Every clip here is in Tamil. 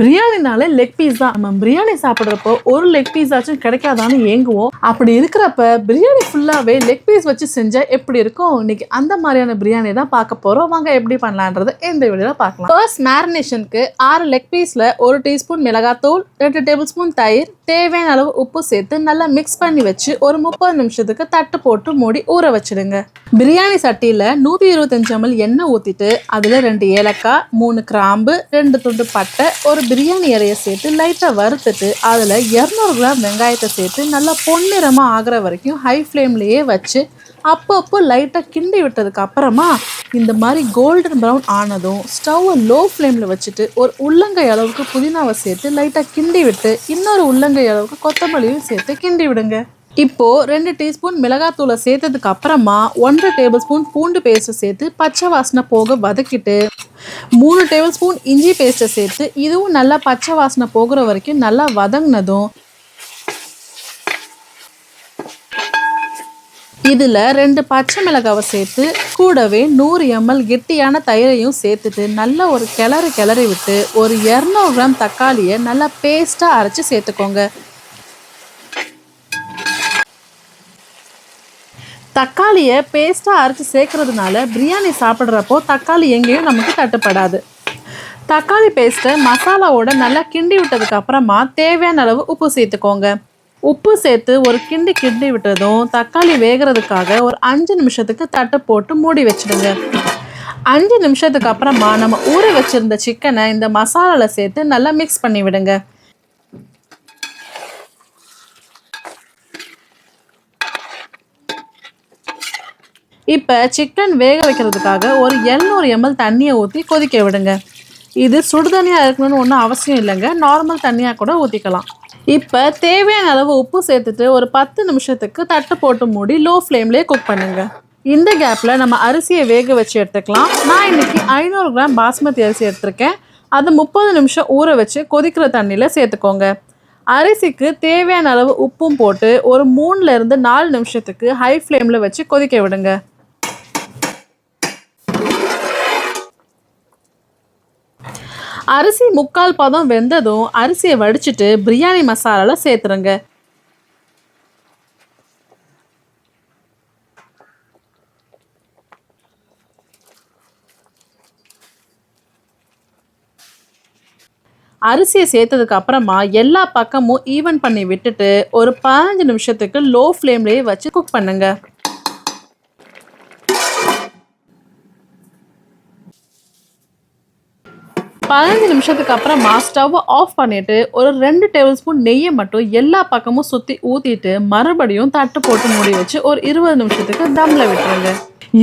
பிரியாணினால லெக் பீஸ் தான். நம்ம பிரியாணி சாப்பிட்றப்போ ஒரு லெக் பீஸ் ஆச்சும் கிடைக்காதான்னு ஏங்குவோம். அப்படி இருக்கிறப்ப பிரியாணி ஃபுல்லாகவே லெக் பீஸ் வச்சு செஞ்சால் எப்படி இருக்கும்? இன்னைக்கு அந்த மாதிரியான பிரியாணி தான் பார்க்க போகிறோம் வாங்க எப்படி பண்ணலான்றது இந்த வீடியோவில் பார்க்கலாம். ஃபர்ஸ்ட் மேரினேஷனுக்கு ஆறு லெக் பீஸில் ஒரு டீஸ்பூன் மிளகாத்தூள் ரெண்டு டேபிள் ஸ்பூன் தயிர் தேவையான அளவு உப்பு சேர்த்து நல்லா மிக்ஸ் பண்ணி வச்சு ஒரு முப்பது நிமிஷத்துக்கு தட்டு போட்டு மூடி ஊற வச்சிடுங்க. பிரியாணி சட்டியில் நூற்றி இருபத்தஞ்சு ml எண்ணெய் ஊற்றிட்டு அதில் ரெண்டு ஏலக்காய் மூணு கிராம்பு ரெண்டு துண்டு பட்டை ஒரு பிரியாணி இலையை சேர்த்து லைட்டாக வறுத்துட்டு அதில் இரநூறு கிராம் வெங்காயத்தை சேர்த்து நல்லா பொன்னிறமாக ஆகிற வரைக்கும் ஹை ஃப்ளேம்லேயே வச்சு அப்பப்போ லைட்டாக கிண்டி விட்டதுக்கு அப்புறமா இந்த மாதிரி கோல்டன் ப்ரௌன் ஆனதும் ஸ்டவ்வை லோ ஃப்ளேமில் வச்சுட்டு ஒரு உள்ளங்கை அளவுக்கு புதினாவை சேர்த்து லைட்டாக கிண்டி விட்டு இன்னொரு உள்ளங்கை அளவுக்கு கொத்தமல்லியும் சேர்த்து கிண்டி விடுங்க. இப்போ ரெண்டு டீஸ்பூன் மிளகாத்தூளை சேர்த்ததுக்கு அப்புறமா ஒன்றரை டேபிள் ஸ்பூன் பூண்டு பேஸ்ட்டை சேர்த்து பச்சை வாசனை போக வதக்கிட்டு மூணு டேபிள் ஸ்பூன் இஞ்சி பேஸ்ட்டை சேர்த்து இதுவும் நல்லா பச்சை வாசனை போகிற வரைக்கும் நல்லா வதங்கினதும் இதில் ரெண்டு பச்சை மிளகாவை சேர்த்து கூடவே நூறு எம்எல் கெட்டியான தயிரையும் சேர்த்துட்டு நல்லா ஒரு கிளறு கிளறி விட்டு ஒரு இரநூறு கிராம் தக்காளியை நல்லா பேஸ்ட்டாக அரைச்சி சேர்த்துக்கோங்க. தக்காளியை பேஸ்ட்டாக அரைச்சி சேர்க்கறதுனால பிரியாணி சாப்பிட்றப்போ தக்காளி எங்கேயும் நமக்கு தட்டுப்படாது. தக்காளி பேஸ்ட்டை மசாலாவோட நல்லா கிண்டி விட்டதுக்கு அப்புறமா தேவையான அளவு உப்பு சேர்த்துக்கோங்க. உப்பு சேர்த்து ஒரு கிண்டி கிண்டி விட்டதும் தக்காளி வேகிறதுக்காக ஒரு அஞ்சு நிமிஷத்துக்கு தட்டை போட்டு மூடி வச்சிடுங்க. அஞ்சு நிமிஷத்துக்கு அப்புறமா நம்ம ஊற வச்சுருந்த சிக்கனை இந்த மசாலாவில் சேர்த்து நல்லா மிக்ஸ் பண்ணி விடுங்க. இப்போ சிக்கன் வேக வைக்கிறதுக்காக ஒரு எழுநூறு எம்எல் தண்ணியை ஊற்றி கொதிக்க விடுங்க. இது சுடு தண்ணியாக இருக்கணும்னு ஒன்றும் அவசியம் இல்லைங்க. நார்மல் தண்ணியாக கூட ஊற்றிக்கலாம் இப்போ தேவையான அளவு உப்பு சேர்த்துட்டு ஒரு பத்து நிமிஷத்துக்கு தட்டு போட்டு மூடி லோ ஃப்ளேம்லேயே குக் பண்ணுங்க. இந்த கேப்பில் நம்ம அரிசியை வேக வச்சு எடுத்துக்கலாம். நான் இன்றைக்கி ஐநூறு கிராம் பாஸ்மதி அரிசி எடுத்திருக்கேன். அதை முப்பது நிமிஷம் ஊற வச்சு கொதிக்கிற தண்ணியில் சேர்த்துக்கோங்க. அரிசிக்கு தேவையான அளவு உப்பும் போட்டு ஒரு மூணுலேருந்து நாலு நிமிஷத்துக்கு ஹை ஃப்ளேமில் வச்சு கொதிக்க விடுங்க. அரிசி முக்கால் பதம் வெந்ததும் அரிசியை வடிச்சிட்டு பிரியாணி மசாலாவில் சேர்த்துருங்க. அரிசியை சேர்த்ததுக்கு அப்புறமா எல்லா பக்கமும் ஈவன் பண்ணி விட்டுட்டு ஒரு பதினஞ்சு நிமிஷத்துக்கு லோ ஃப்ளேம்லேயே வச்சு குக் பண்ணுங்க. பதினஞ்சு நிமிஷத்துக்கு அப்புறம் மாஸ்டாவை ஆஃப் பண்ணிட்டு ஒரு ரெண்டு டேபிள் ஸ்பூன் நெய்யை மட்டும் எல்லா பக்கமும் சுற்றி ஊற்றிட்டு மறுபடியும் தட்டு போட்டு மூடி வச்சு ஒரு இருபது நிமிஷத்துக்கு தம்மில் விட்டுருங்க.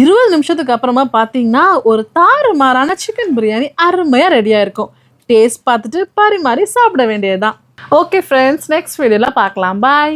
இருபது நிமிஷத்துக்கு அப்புறமா பார்த்தீங்கன்னா ஒரு தாறுமாறான சிக்கன் பிரியாணி அருமையாக ரெடியாக இருக்கும் டேஸ்ட் பார்த்துட்டு பரிமாறி சாப்பிட வேண்டியதுதான். ஓகே ஃப்ரெண்ட்ஸ் நெக்ஸ்ட் வீடியோவில் பார்க்கலாம். பாய்